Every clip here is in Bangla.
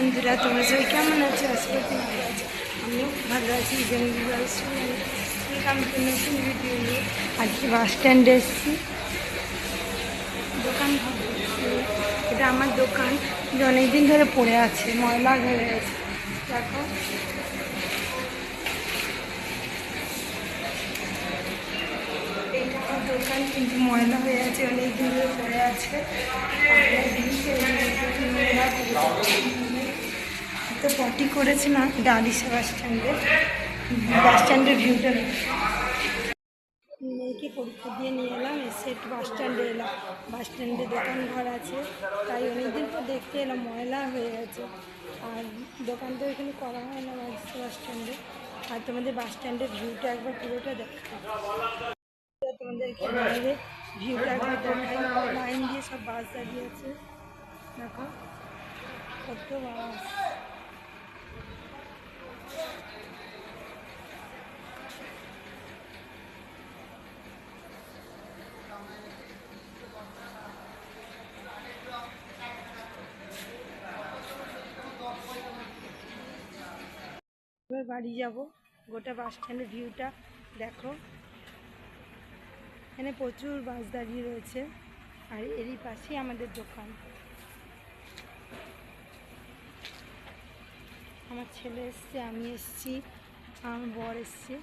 বন্ধুরা তোমরা সবাই কেমন আছো করি ভালো আছো আমিও ভালো আছি টু নতুন ভিডিও নিয়ে আজকে বাস স্ট্যান্ডে এসেছি। দোকান এটা আমার দোকান। অনেকদিন ধরে পড়ে আছে, ময়লা হয়ে গেছে দেখো। দোকান, কিন্তু ময়লা হয়ে আছে অনেক দিন ধরে পড়ে আছে। তো পটি করেছে না এটা আলিশা বাস স্ট্যান্ডে বাস স্ট্যান্ডের ভিউটা মেয়েকে পরীক্ষা দিয়ে নিয়ে এলাম, এসে একটু বাস স্ট্যান্ডে এলাম। বাস স্ট্যান্ডে দোকান ঘর আছে, তাই অনেকদিন পর দেখতে এলাম, ময়লা হয়ে গেছে। আর দোকান তো এখানে করা হয় না বাস বাস স্ট্যান্ডে আর তোমাদের বাস স্ট্যান্ডের ভিউটা একবার পুরোটা দেখা। তোমাদেরকে বাইরে ভিউটা একবার লাইন দিয়ে সব বাস দাঁড়িয়ে আছে। দেখো, কত বাস। এবার বাড়ি যাব। গোটা বাস স্ট্যান্ডের ভিউটা দেখো। এখানে প্রচুর বাস দাঁড়িয়ে রয়েছে আর এরই পাশেই আমাদের দোকান। আমার ছেলে এসছে, আমি এসছি, আমার বর এসছে।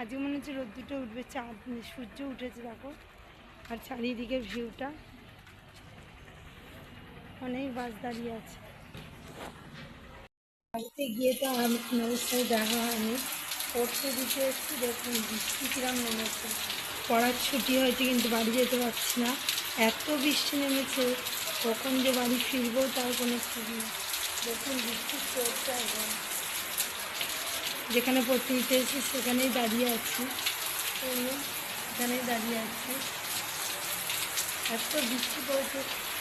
আজকে মনে হচ্ছে রোদ্দুটো উঠবে, চাঁদ সূর্য উঠেছে দেখো। আর চারিদিকে ভিউটা। অনেক বাস দাঁড়িয়ে আছে। বাড়িতে গিয়ে তো মেয়ের সাথে দেখা হয়নি পড়তে দিতে এসছি দেখুন বৃষ্টি কিরম নেমেছে। পড়ার ছুটি হয়েছে কিন্তু বাড়ি যেতে পারছি না। এত বৃষ্টি নেমেছে কখন যে বাড়ি ফিরবো তার কোনো ঠিক নেই। দেখুন বৃষ্টি একদম। যেখানে পড়তে দিতে এসেছি সেখানেই দাঁড়িয়ে আছি। যে, দাঁড়িয়ে আছি। এত বৃষ্টি পড়েছে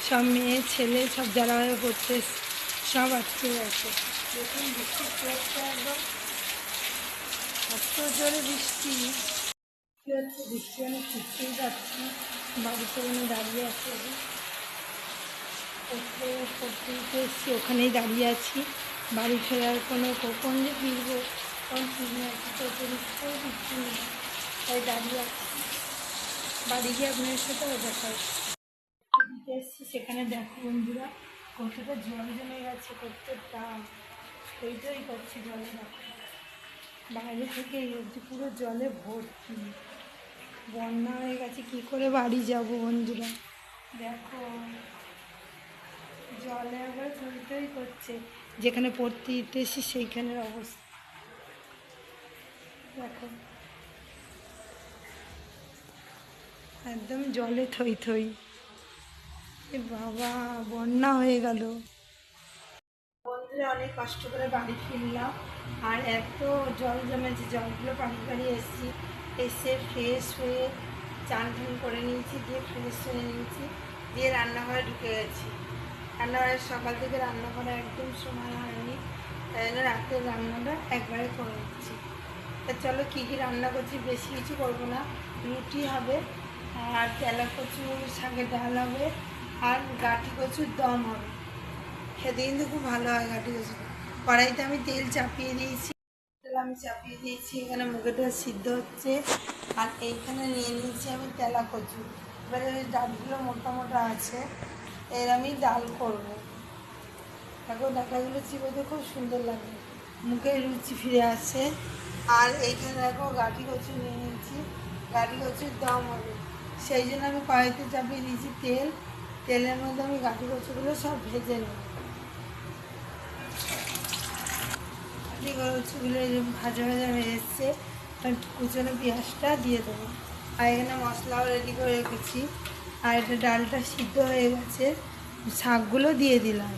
সব মেয়ে ছেলে সব যারা পড়তে এসছে, সব আটকে গেছে। দেখুন বৃষ্টি পড়ছে একদম এত জোরে বৃষ্টি। কি হচ্ছে বৃষ্টি আমি ছুটতেই যাচ্ছি বাড়িতে ওখানে দাঁড়িয়ে আছি পড়তে এসছি, ওখানেই দাঁড়িয়ে আছি। বাড়ি ফেরার কোনো কখন যে ফিরবো কোন নেই। তাই দাঁড়িয়ে আছি। বাড়ি গিয়ে আপনার সাথে দেখা এসছি, সেখানে দেখো বন্ধুরা। কতটা জল জমে গেছে কতটা সেইটাই করছি জলে বাইরে থেকে এই পুরো জলে ভর্তি। বন্যা হয়ে গেছে, কী করে বাড়ি যাব বন্ধুরা? দেখো, জলে আবার থইতই করছে যেখানে পড়তে দিতে এসি সেইখানের অবস্থা। দেখো। একদম জলে থই থই। বাবা, বন্যা হয়ে গেল। বন্ধুরা, অনেক কষ্ট করে বাড়ি ফিরলাম। আর এত জল জমেছে, জলগুলো পানি পানি এসেছি। এসে ফ্রেশ হয়ে চান টান করে নিয়েছি, দিয়ে ফ্রেশ হয়ে নিয়েছি, দিয়ে রান্নাঘরে ঢুকে গেছি। রান্নাঘরে, সকাল থেকে রান্না করা একদম সময় হয়নি। তাই জন্য রাতের রান্নাটা একবারে করে নিচ্ছি। তা চলো, কী কী রান্না করছি? বেশি কিছু করব না। রুটি হবে, আর তেলা কচু শাকের ডাল হবে আর গাঠি কচুর দম হবে। খেতে কিন্তু খুব ভালো হয় ঘাটি কচু। কড়াইতে আমি তেল চাপিয়ে দিয়েছি। তেল আমি চাপিয়ে দিয়েছি, এখানে মুখেটা সিদ্ধ হচ্ছে। আর এইখানে নিয়ে নিয়েছি আমি তেলা কচু। এবারে ওই ডালগুলো মোটা মোটা আছে, এর আমি ডাল করব। দেখো, ডাটাগুলো চিবোতে খুব সুন্দর লাগে। মুখে রুচি ফিরে আসে। আর এইখানে দেখো, গাঠি কচু নিয়ে নিয়েছি। গাঠি কচুর দম হবে। সেই জন্য আমি কড়াইতে চাপিয়ে দিয়েছি তেল। তেলের মধ্যে আমি গাঠি কচুগুলো সব ভেজে নেব। গাঠি কচুগুলো ভাজা ভাজা হয়ে এসছে কুচনো পেঁয়াজটা দিয়ে দেবো। আর এখানে মশলাও রেডি করে রেখেছি। আর এটা ডালটা সিদ্ধ হয়ে গেছে, শাকগুলো দিয়ে দিলাম।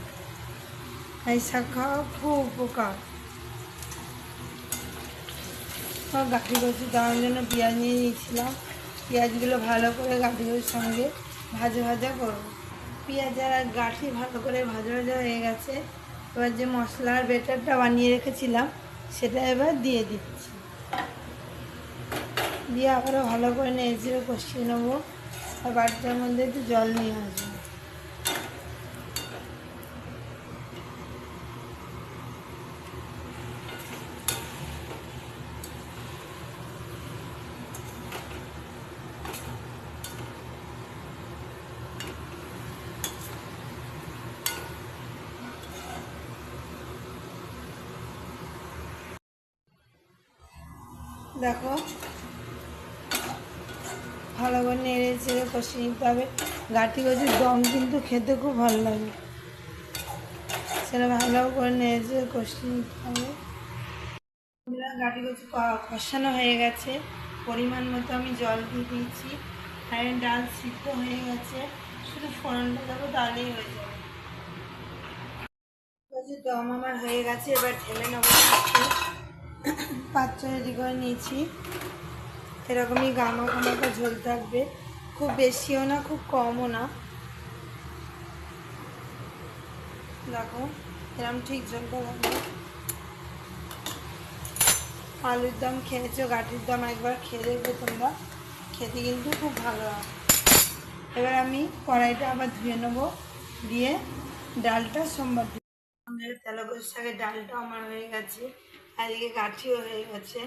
এই শাক খাওয়া খুব উপকার। সব গাঠি কচু দেওয়ার জন্য পেঁয়াজ নিয়ে নিয়েছিলাম। পেঁয়াজগুলো ভালো করে গাঠি সঙ্গে ভাজা ভাজা করব। পেঁয়াজ আর গাঠি ভালো করে ভাজা ভাজা হয়ে গেছে। এবার যে মশলার বেটারটা বানিয়ে রেখেছিলাম, সেটা এবার দিয়ে দিচ্ছি। দিয়ে আবারও ভালো করে নেড়ে কষিয়ে নেব। আর বাড়িটার মধ্যে একটু জল নিয়ে আসব। দেখো। ভালো করে নেড়ে চেড়ে কষিয়ে নিতে হবে। দম কিন্তু খেতে খুব ভালো লাগে। সেটা ভালো করে নেড়ে চেড়ে কষিয়ে নিতে হবে। কষানো হয়ে গেছে। পরিমাণ মতো আমি জল দিয়ে দিয়েছি। আর ডাল সিদ্ধ হয়ে গেছে। শুধু ফোড়নটা দেবো তাহলেই হয়ে যাবে। দম আমার হয়ে গেছে। এবার ঢেলে নেব পাত্রে। রেডি করে নিয়েছি। এরকমই গামা গামাকা ঝোল থাকবে। খুব বেশিও না, খুব কমও না। দেখো এরকম ঠিক ঝোলটা থাকবে আলুর দম খেয়েছো, গাঠির দম একবার খেয়ে দেখবে তোমরা। খেতে কিন্তু খুব ভালো হয়। এবার আমি কড়াইটা আবার ধুয়ে নেব, দিয়ে ডালটা সোমবার আমাদের তেলাগোর শাকের ডালটা আমার হয়ে গেছে। এদিকে গাঠিও হয়ে গেছে।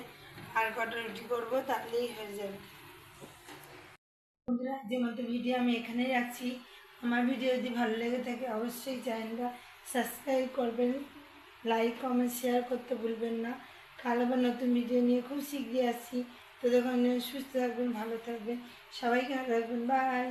আর কটা রুটি করব তাহলেই হয়ে যাবে। বন্ধুরা যে মতো ভিডিও আমি এখানেই রাখছি। আমার ভিডিও যদি ভালো লেগে থাকে, অবশ্যই চ্যানেলটা সাবস্ক্রাইব করবেন। লাইক কমেন্ট শেয়ার করতে ভুলবেন না। কাল আবার নতুন ভিডিও নিয়ে খুব শীঘ্রই আসছি। তো দেখুন সুস্থ থাকবেন, ভালো থাকবেন। সবাইকে ভালো রাখবেন বাই